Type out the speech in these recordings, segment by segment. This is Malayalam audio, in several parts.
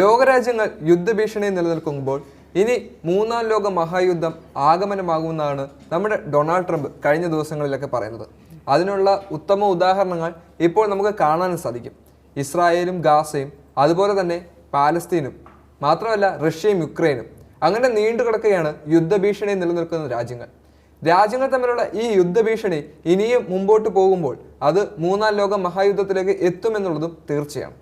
ലോകരാജ്യങ്ങൾ യുദ്ധഭീഷണി നിലനിൽക്കുമ്പോൾ ഇനി മൂന്നാം ലോക മഹായുദ്ധം ആഗമനമാകുമെന്നാണ് നമ്മുടെ ഡൊണാൾഡ് ട്രംപ് കഴിഞ്ഞ ദിവസങ്ങളിലൊക്കെ പറയുന്നത്. അതിനുള്ള ഉത്തമ ഉദാഹരണങ്ങൾ ഇപ്പോൾ നമുക്ക് കാണാനും സാധിക്കും. ഇസ്രായേലും ഗാസയും അതുപോലെ തന്നെ പാലസ്തീനും മാത്രമല്ല റഷ്യയും യുക്രൈനും. അങ്ങനെ നീണ്ടു കിടക്കുകയാണ് യുദ്ധഭീഷണി നിലനിൽക്കുന്ന രാജ്യങ്ങൾ. രാജ്യങ്ങൾ തമ്മിലുള്ള ഈ യുദ്ധഭീഷണി ഇനിയും മുമ്പോട്ട് പോകുമ്പോൾ അത് മൂന്നാം ലോക മഹായുദ്ധത്തിലേക്ക് എത്തുമെന്നുള്ളതും തീർച്ചയാണ്.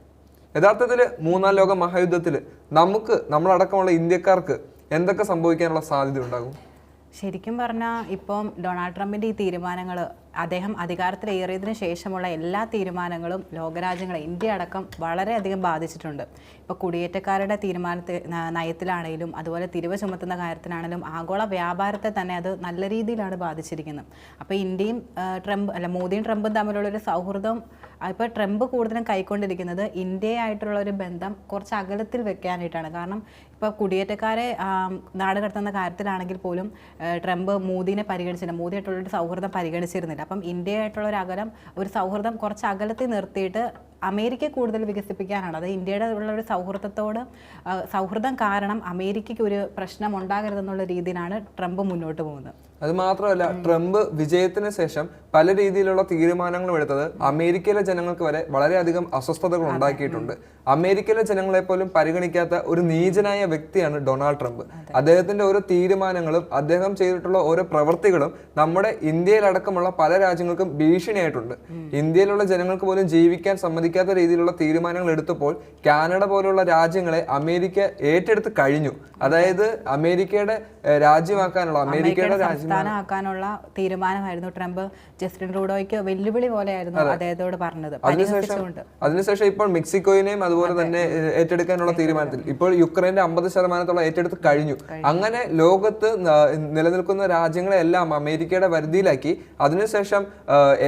യഥാർത്ഥത്തിൽ മൂന്നാം ലോക മഹായുദ്ധത്തിൽ നമുക്ക് നമ്മളടക്കമുള്ള ഇന്ത്യക്കാർക്ക് എന്തൊക്കെ സംഭവിക്കാനുള്ള സാധ്യത ഉണ്ടാകും ശരിക്കും പറഞ്ഞാൽ ഇപ്പം ഡൊണാൾഡ് ട്രംപിന്റെ ഈ തീരുമാനങ്ങൾ അദ്ദേഹം അധികാരത്തിലേറിയതിനു ശേഷമുള്ള എല്ലാ തീരുമാനങ്ങളും ലോകരാജ്യങ്ങളെ ഇന്ത്യ അടക്കം വളരെയധികം ബാധിച്ചിട്ടുണ്ട്. ഇപ്പോൾ കുടിയേറ്റക്കാരുടെ തീരുമാനത്തിൽ നയത്തിലാണെങ്കിലും അതുപോലെ തിരിവ് ചുമത്തുന്ന കാര്യത്തിലാണെങ്കിലും ആഗോള വ്യാപാരത്തെ തന്നെ അത് നല്ല രീതിയിലാണ് ബാധിച്ചിരിക്കുന്നത്. അപ്പോൾ ഇന്ത്യയും ട്രംപ് അല്ല മോദിയും ട്രംപും തമ്മിലുള്ളൊരു സൗഹൃദം ഇപ്പോൾ ട്രംപ് കൂടുതലും കൈക്കൊണ്ടിരിക്കുന്നത് ഇന്ത്യയായിട്ടുള്ള ഒരു ബന്ധം കുറച്ച് അകലത്തിൽ വെക്കാനായിട്ടാണ്. കാരണം ഇപ്പോൾ കുടിയേറ്റക്കാരെ നാട് കടത്തുന്ന കാര്യത്തിലാണെങ്കിൽ പോലും ട്രംപ് മോദിനെ പരിഗണിച്ചില്ല. മോദിയായിട്ടുള്ള ഒരു സൗഹൃദം പരിഗണിച്ചിരുന്നില്ല. അപ്പം ഇന്ത്യയായിട്ടുള്ള ഒരു അകലം ഒരു സൗഹൃദം കുറച്ച് അകലത്തിൽ നിർത്തിയിട്ട് അമേരിക്ക കൂടുതൽ വികസിപ്പിക്കാനാണ്. അത് ഇന്ത്യയുടെ ഉള്ള ഒരു സൗഹൃദത്തോട് സൗഹൃദം കാരണം അമേരിക്കയ്ക്ക് ഒരു പ്രശ്നം ഉണ്ടാകരുതെന്നുള്ള രീതിയിലാണ് ട്രംപ് മുന്നോട്ട് പോകുന്നത്. അത് മാത്രമല്ല ട്രംപ് വിജയത്തിന് ശേഷം പല രീതിയിലുള്ള തീരുമാനങ്ങളും എടുത്തത് അമേരിക്കയിലെ ജനങ്ങൾക്ക് വരെ വളരെയധികം അസ്വസ്ഥതകൾ ഉണ്ടാക്കിയിട്ടുണ്ട്. അമേരിക്കയിലെ ജനങ്ങളെ പോലും പരിഗണിക്കാത്ത ഒരു നീചനായ വ്യക്തിയാണ് ഡൊണാൾഡ് ട്രംപ്. അദ്ദേഹത്തിന്റെ ഓരോ തീരുമാനങ്ങളും അദ്ദേഹം ചെയ്തിട്ടുള്ള ഓരോ പ്രവൃത്തികളും നമ്മുടെ ഇന്ത്യയിലടക്കമുള്ള പല രാജ്യങ്ങൾക്കും ഭീഷണിയായിട്ടുണ്ട്. ഇന്ത്യയിലുള്ള ജനങ്ങൾക്ക് പോലും ജീവിക്കാൻ സമ്മതിക്കാത്ത രീതിയിലുള്ള തീരുമാനങ്ങൾ എടുത്തപ്പോൾ കാനഡ പോലുള്ള രാജ്യങ്ങളെ അമേരിക്ക ഏറ്റെടുത്ത് കഴിഞ്ഞു. അതായത് അമേരിക്കയുടെ രാജ്യമാക്കാനുള്ള അമേരിക്കയുടെ രാജ്യമാക്കാനുള്ള തീരുമാനമായിരുന്നു ട്രംപ്. ജസ്റ്റിൻ റൂഡോയ്ക്ക് വെല്ലുവിളി പോലെയായിരുന്നു അദ്ദേഹത്തോട് പറഞ്ഞത്. അതിനുശേഷം അതിനുശേഷം ഇപ്പോൾ മെക്സിക്കോയിനെയും അതുപോലെ തന്നെ ഏറ്റെടുക്കാനുള്ള തീരുമാനത്തിൽ. ഇപ്പോൾ യുക്രൈന്റെ അമ്പത് ശതമാനത്തോളം ഏറ്റെടുത്ത് കഴിഞ്ഞു. അങ്ങനെ ലോകത്ത് നിലനിൽക്കുന്ന രാജ്യങ്ങളെല്ലാം അമേരിക്കയുടെ വരുതിയിലാക്കി അതിനുശേഷം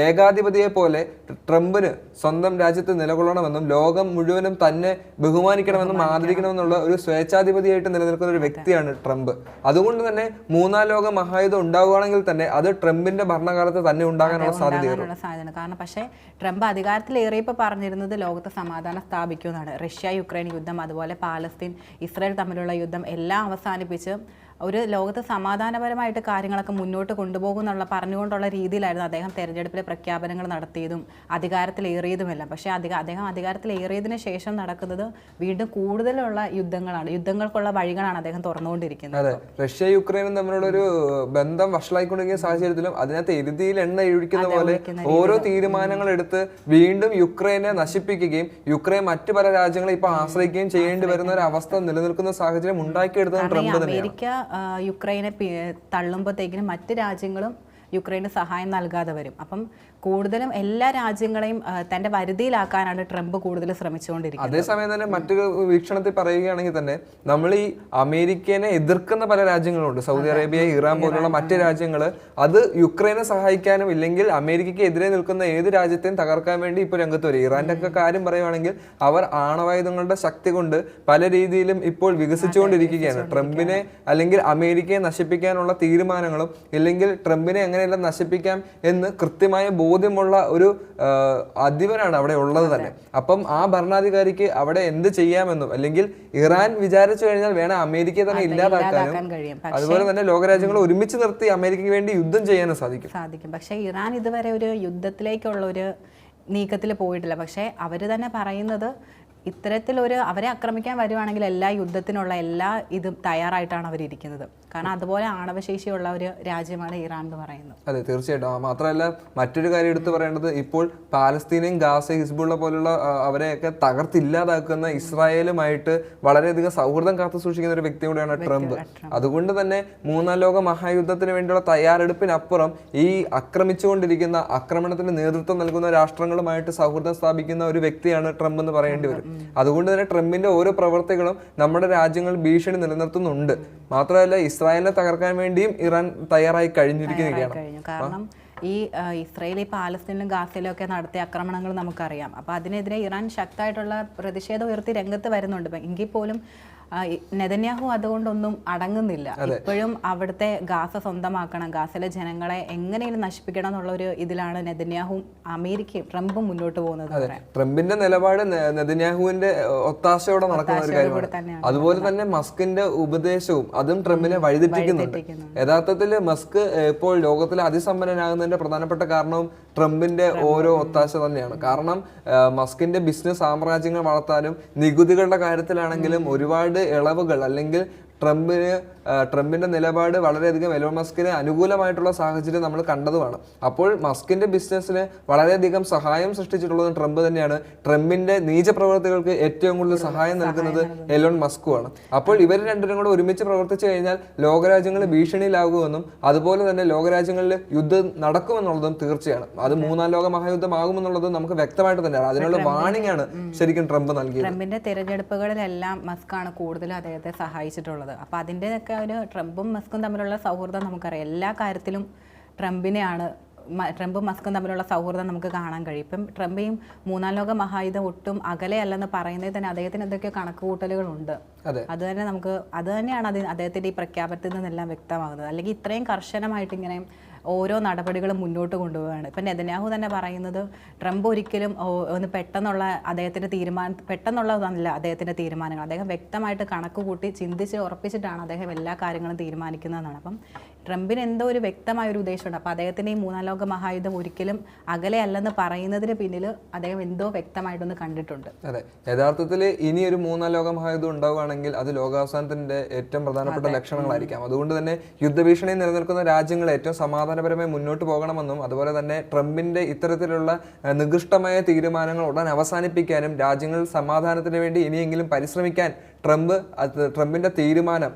ഏകാധിപതിയെ പോലെ ട്രംപിന് സ്വന്തം രാജ്യത്ത് നിലകൊള്ളണമെന്നും ലോകം മുഴുവനും തന്നെ ബഹുമാനിക്കണമെന്നും ആദരിക്കണമെന്നുള്ള ഒരു സ്വേച്ഛാധിപതിയായിട്ട് നിലനിൽക്കുന്ന ഒരു വ്യക്തിയാണ് ട്രംപ്. അതുകൊണ്ട് തന്നെ മൂന്നാം ലോക മഹായുദ്ധം ഉണ്ടാവുകയാണെങ്കിൽ തന്നെ അത് ട്രംപിന്റെ ഭരണകാലത്ത് തന്നെ ഉണ്ടാകാനുള്ള സാധ്യത കാരണം പക്ഷേ ട്രംപ് അധികാരത്തിലേറിയപ്പോൾ പറഞ്ഞിരുന്നത് ലോകത്ത് സമാധാനം സ്ഥാപിക്കുമെന്നാണ്. റഷ്യ യുക്രൈൻ യുദ്ധം അതുപോലെ പാലസ്തീൻ ഇസ്രായേൽ തമ്മിലുള്ള യുദ്ധം എല്ലാം അവസാനിപ്പിച്ച് ഒരു ലോകത്ത് സമാധാനപരമായിട്ട് കാര്യങ്ങളൊക്കെ മുന്നോട്ട് കൊണ്ടുപോകുന്നുള്ള പറഞ്ഞുകൊണ്ടുള്ള രീതിയിലായിരുന്നു അദ്ദേഹം തെരഞ്ഞെടുപ്പിലെ പ്രഖ്യാപനങ്ങൾ നടത്തിയതും അധികാരത്തിലേറിയതുമെല്ലാം. പക്ഷേ അധിക അദ്ദേഹം അധികാരത്തിലേറിയതിനു ശേഷം നടക്കുന്നത് വീണ്ടും കൂടുതലുള്ള യുദ്ധങ്ങളാണ്. യുദ്ധങ്ങൾക്കുള്ള വഴികളാണ് അദ്ദേഹം തുറന്നുകൊണ്ടിരിക്കുന്നത്. അതെ. റഷ്യ യുക്രൈനും തമ്മിലുള്ള ഒരു ബന്ധം വഷളായിക്കൊണ്ടിരിക്കുന്ന സാഹചര്യത്തിലും അതിനകത്ത് എരുതിയിൽ എണ്ണ ഒഴിക്കുന്ന പോലെ ഓരോ തീരുമാനങ്ങൾ എടുത്ത് വീണ്ടും യുക്രൈനെ നശിപ്പിക്കുകയും യുക്രൈൻ മറ്റു പല രാജ്യങ്ങളെ ഇപ്പൊ ആശ്രയിക്കുകയും ചെയ്യേണ്ടി വരുന്ന ഒരു അവസ്ഥ നിലനിൽക്കുന്ന സാഹചര്യം ഉണ്ടാക്കിയെടുത്തത് ട്രംപ് തന്നെയാണ്. യുക്രൈനെ തള്ളുമ്പോഴത്തേക്കിനും മറ്റ് രാജ്യങ്ങളും യുക്രൈന് സഹായം നൽകാതെ വരും. അപ്പം കൂടുതലും എല്ലാ രാജ്യങ്ങളെയും തന്റെ വരുതിയിലാക്കാനാണ് ട്രംപ് കൂടുതൽ ശ്രമിച്ചുകൊണ്ടിരിക്കുന്നത്. അതേസമയം തന്നെ മറ്റൊരു വീക്ഷണത്തിൽ പറയുകയാണെങ്കിൽ തന്നെ നമ്മൾ ഈ അമേരിക്കനെ എതിർക്കുന്ന പല രാജ്യങ്ങളുണ്ട്. സൗദി അറേബ്യ ഇറാൻ പോലുള്ള മറ്റ് രാജ്യങ്ങൾ അത് യുക്രൈനെ സഹായിക്കാനും ഇല്ലെങ്കിൽ അമേരിക്കയ്ക്ക് എതിരെ നിൽക്കുന്ന ഏത് രാജ്യത്തെയും തകർക്കാൻ വേണ്ടി ഇപ്പോൾ രംഗത്ത് വരും. ഇറാന്റെ ഒക്കെ കാര്യം പറയുവാണെങ്കിൽ അവർ ആണവായുധങ്ങളുടെ ശക്തി കൊണ്ട് പല രീതിയിലും ഇപ്പോൾ വികസിച്ചുകൊണ്ടിരിക്കുകയാണ്. ട്രംപിനെ അല്ലെങ്കിൽ അമേരിക്കയെ നശിപ്പിക്കാനുള്ള തീരുമാനങ്ങളും ഇല്ലെങ്കിൽ ട്രംപിനെ എങ്ങനെയെല്ലാം നശിപ്പിക്കാം എന്ന് കൃത്യമായ ബോധ്യമുള്ള ഒരു അധിപനാണ് അവിടെ ഉള്ളത് തന്നെ. അപ്പം ആ ഭരണാധികാരിക്ക് അവിടെ എന്ത് ചെയ്യാമെന്നും അല്ലെങ്കിൽ ഇറാൻ വിചാരിച്ചു കഴിഞ്ഞാൽ വേണം അമേരിക്കയെ തന്നെ ഇല്ലാതാക്കാനും. അതുപോലെ തന്നെ ലോകരാജ്യങ്ങൾ ഒരുമിച്ച് നിർത്തി അമേരിക്കയ്ക്ക് വേണ്ടി യുദ്ധം ചെയ്യാനും സാധിക്കും. സാധിക്കും. പക്ഷേ ഇറാൻ ഇതുവരെ ഒരു യുദ്ധത്തിലേക്കുള്ള ഒരു നീക്കത്തിൽ പോയിട്ടില്ല. പക്ഷേ അവർ തന്നെ പറയുന്നത് ഇത്തരത്തിലൊരു അവരെ ആക്രമിക്കാൻ വരുവാണെങ്കിൽ എല്ലാ യുദ്ധത്തിനുള്ള എല്ലാ ഇതും തയ്യാറായിട്ടാണ് അവരിയ്ക്കുന്നത് കാരണം അതുപോലെ ആണവശേഷിയുള്ള ഒരു രാജ്യമാണ് ഇറാൻ എന്ന് പറയുന്നത്. അതെ തീർച്ചയായിട്ടും. മാത്രമല്ല മറ്റൊരു കാര്യം എടുത്തു പറയേണ്ടത് ഇപ്പോൾ പാലസ്തീനയും ഗാസ ഹിസ്ബുള്ള പോലുള്ള അവരെയൊക്കെ തകർത്തില്ലാതാക്കുന്ന ഇസ്രായേലുമായിട്ട് വളരെയധികം സൗഹൃദം കാത്തു സൂക്ഷിക്കുന്ന ഒരു വ്യക്തി കൂടിയാണ് ട്രംപ്. അതുകൊണ്ട് തന്നെ മൂന്നാം ലോക മഹായുദ്ധത്തിന് വേണ്ടിയുള്ള തയ്യാറെടുപ്പിനപ്പുറം ഈ ആക്രമിച്ചുകൊണ്ടിരിക്കുന്ന ആക്രമണത്തിന് നേതൃത്വം നൽകുന്ന രാഷ്ട്രങ്ങളുമായിട്ട് സൗഹൃദം സ്ഥാപിക്കുന്ന ഒരു വ്യക്തിയാണ് ട്രംപ് എന്ന് പറയേണ്ടി വരും. അതുകൊണ്ട് തന്നെ ട്രംപിന്റെ ഓരോ പ്രവർത്തികളും നമ്മുടെ രാജ്യങ്ങൾ ഭീഷണി നിലനിർത്തുന്നുണ്ട്. മാത്രമല്ല ഇസ്രായേലിനെ തകർക്കാൻ വേണ്ടിയും ഇറാൻ തയ്യാറായി കഴിഞ്ഞിരിക്കുകയാണ്. ഈ ഇസ്രയേലി പാലസ്തീനിലും ഗാസയിലും ഒക്കെ നടത്തിയ ആക്രമണങ്ങൾ നമുക്കറിയാം. അപ്പോൾ അതിനെതിരെ ഇറാൻ ശക്തമായിട്ടുള്ള പ്രതിഷേധം ഉയർത്തി രംഗത്ത് വരുന്നുണ്ട്. എങ്കിൽ പോലും നെതന്യാഹു അതുകൊണ്ടൊന്നും അടങ്ങുന്നില്ല. ഇപ്പോഴും അവിടുത്തെ ഗാസ സ്വന്തമാക്കണം. ഗാസയിലെ ജനങ്ങളെ എങ്ങനെയും നശിപ്പിക്കണം എന്നുള്ള ഒരു ഇതിലാണ് നെതന്യാഹു അമേരിക്കയും ട്രംപും മുന്നോട്ട് പോകുന്നത് ട്രംപിന്റെ നിലപാട് നെതന്യാഹുവിന്റെ ഒത്താശയോടെ നടക്കുന്ന ഒരു കാര്യമാണ്. അതുപോലെ തന്നെ മസ്കിന്റെ ഉപദേശവും അതും ട്രംപിനെ വഴിതെറ്റിക്കുന്നുണ്ട്. യഥാർത്ഥത്തിൽ മസ്ക് ഇപ്പോൾ ലോകത്തിലെ അതിസമ്പന്നനാകുന്നതിന്റെ പ്രധാനപ്പെട്ട കാരണവും ട്രംപിന്റെ ഓരോ ഒത്താശ തന്നെയാണ്. കാരണം മസ്കിന്റെ ബിസിനസ് സാമ്രാജ്യങ്ങൾ വളർത്താനും നികുതികളുടെ കാര്യത്തിലാണെങ്കിലും ഒരുപാട് ഇളവുകൾ അല്ലെങ്കിൽ ട്രംപിന് ട്രംപിന്റെ നിലപാട് വളരെയധികം എലോൺ മസ്കിന് അനുകൂലമായിട്ടുള്ള സാഹചര്യം നമ്മൾ കണ്ടതുമാണ്. അപ്പോൾ മസ്കിന്റെ ബിസിനസ്സിന് വളരെയധികം സഹായം സൃഷ്ടിച്ചിട്ടുള്ളത് ട്രംപ് തന്നെയാണ്. ട്രംപിന്റെ നീചപ്രവർത്തികൾക്ക് ഏറ്റവും കൂടുതൽ സഹായം നൽകുന്നത് എലോൺ മസ്കുമാണ് അപ്പോൾ ഇവർ രണ്ടിനും കൂടെ ഒരുമിച്ച് പ്രവർത്തിച്ചു കഴിഞ്ഞാൽ ലോകരാജ്യങ്ങൾ ഭീഷണിയിലാകുമെന്നും അതുപോലെ തന്നെ ലോകരാജ്യങ്ങളിൽ യുദ്ധം നടക്കുമെന്നുള്ളതും തീർച്ചയാണ്. അത് മൂന്നാം ലോക മഹായുദ്ധമാകുമെന്നുള്ളതും നമുക്ക് വ്യക്തമായിട്ട് തന്നെയാണ് അതിനുള്ള വാണിംഗ് ആണ് ശരിക്കും ട്രംപ് നൽകിയത്. ട്രംപിന്റെ തിരഞ്ഞെടുപ്പുകളിലെല്ലാം മസ്കാണ് കൂടുതലും അദ്ദേഹത്തെ സഹായിച്ചിട്ടുള്ളത്. അപ്പോൾ അതിന്റെയൊക്കെ ഒരു ട്രംപും മസ്കും തമ്മിലുള്ള സൗഹൃദം നമുക്കറിയാം. എല്ലാ കാര്യത്തിലും ട്രംപിനെയാണ് ട്രംപും മസ്കും തമ്മിലുള്ള സൗഹൃദം നമുക്ക് കാണാൻ കഴിയും. ഇപ്പം ട്രംപേയും മൂന്നാം ലോക മഹായുധം ഒട്ടും അകലെയല്ലെന്ന് പറയുന്നതിൽ തന്നെ അദ്ദേഹത്തിന് എന്തൊക്കെയോ കണക്കുകൂട്ടലുകളുണ്ട്. കൂട്ടലുകളുണ്ട് അത് തന്നെ നമുക്ക് അത് തന്നെയാണ് അത് അദ്ദേഹത്തിന്റെ ഈ പ്രഖ്യാപനത്തിൽ നിന്നെല്ലാം വ്യക്തമാകുന്നത്. അല്ലെങ്കിൽ ഇത്രയും കർശനമായിട്ട് ഇങ്ങനെ ഓരോ നടപടികളും മുന്നോട്ട് കൊണ്ടുപോവുകയാണ്. ഇപ്പം നെതന്യാഹു തന്നെ പറയുന്നത് ട്രംപ് ഒരിക്കലും ഒന്ന് പെട്ടെന്നുള്ള അദ്ദേഹത്തിന്റെ തീരുമാനം പെട്ടെന്നുള്ളതല്ല അദ്ദേഹത്തിന്റെ തീരുമാനങ്ങൾ. അദ്ദേഹം വ്യക്തമായിട്ട് കണക്ക് കൂട്ടി ചിന്തിച്ച് ഉറപ്പിച്ചിട്ടാണ് അദ്ദേഹം എല്ലാ കാര്യങ്ങളും തീരുമാനിക്കുന്നതെന്നാണ്. അപ്പം ട്രംപിന് എന്തോ ഒരു വ്യക്തമായ ഒരു ഉദ്ദേശമുണ്ട്. അപ്പോൾ അദ്ദേഹത്തിന്റെ ഈ മൂന്നാം ലോക മഹായുദ്ധം ഒരിക്കലും അകലെയല്ലെന്ന് പറയുന്നതിന് പിന്നിൽ അദ്ദേഹം എന്തോ വ്യക്തമായിട്ടൊന്ന് കണ്ടിട്ടുണ്ട്. അതെ. യഥാർത്ഥത്തിൽ ഇനി ഒരു മൂന്നാം ലോക മഹായുദ്ധം ഉണ്ടാവുകയാണെങ്കിൽ അത് ലോകാവസാനത്തിന്റെ ഏറ്റവും പ്രധാനപ്പെട്ട ലക്ഷണങ്ങളായിരിക്കാം. അതുകൊണ്ട് തന്നെ യുദ്ധഭീഷണി നിലനിൽക്കുന്ന രാജ്യങ്ങൾ ഏറ്റവും സമാധാനപരമായി മുന്നോട്ട് പോകണമെന്നും അതുപോലെ തന്നെ ട്രംപിന്റെ ഇത്തരത്തിലുള്ള നികൃഷ്ടമായ തീരുമാനങ്ങൾ ഉടൻ അവസാനിപ്പിക്കാനും രാജ്യങ്ങൾ സമാധാനത്തിന് വേണ്ടി ഇനിയെങ്കിലും പരിശ്രമിക്കാൻ ട്രംപ് ട്രംപിന്റെ തീരുമാനം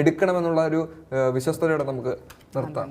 എടുക്കണമെന്നുള്ള ഒരു വിശ്വസ്തയോടെ നമുക്ക് നിർത്താം.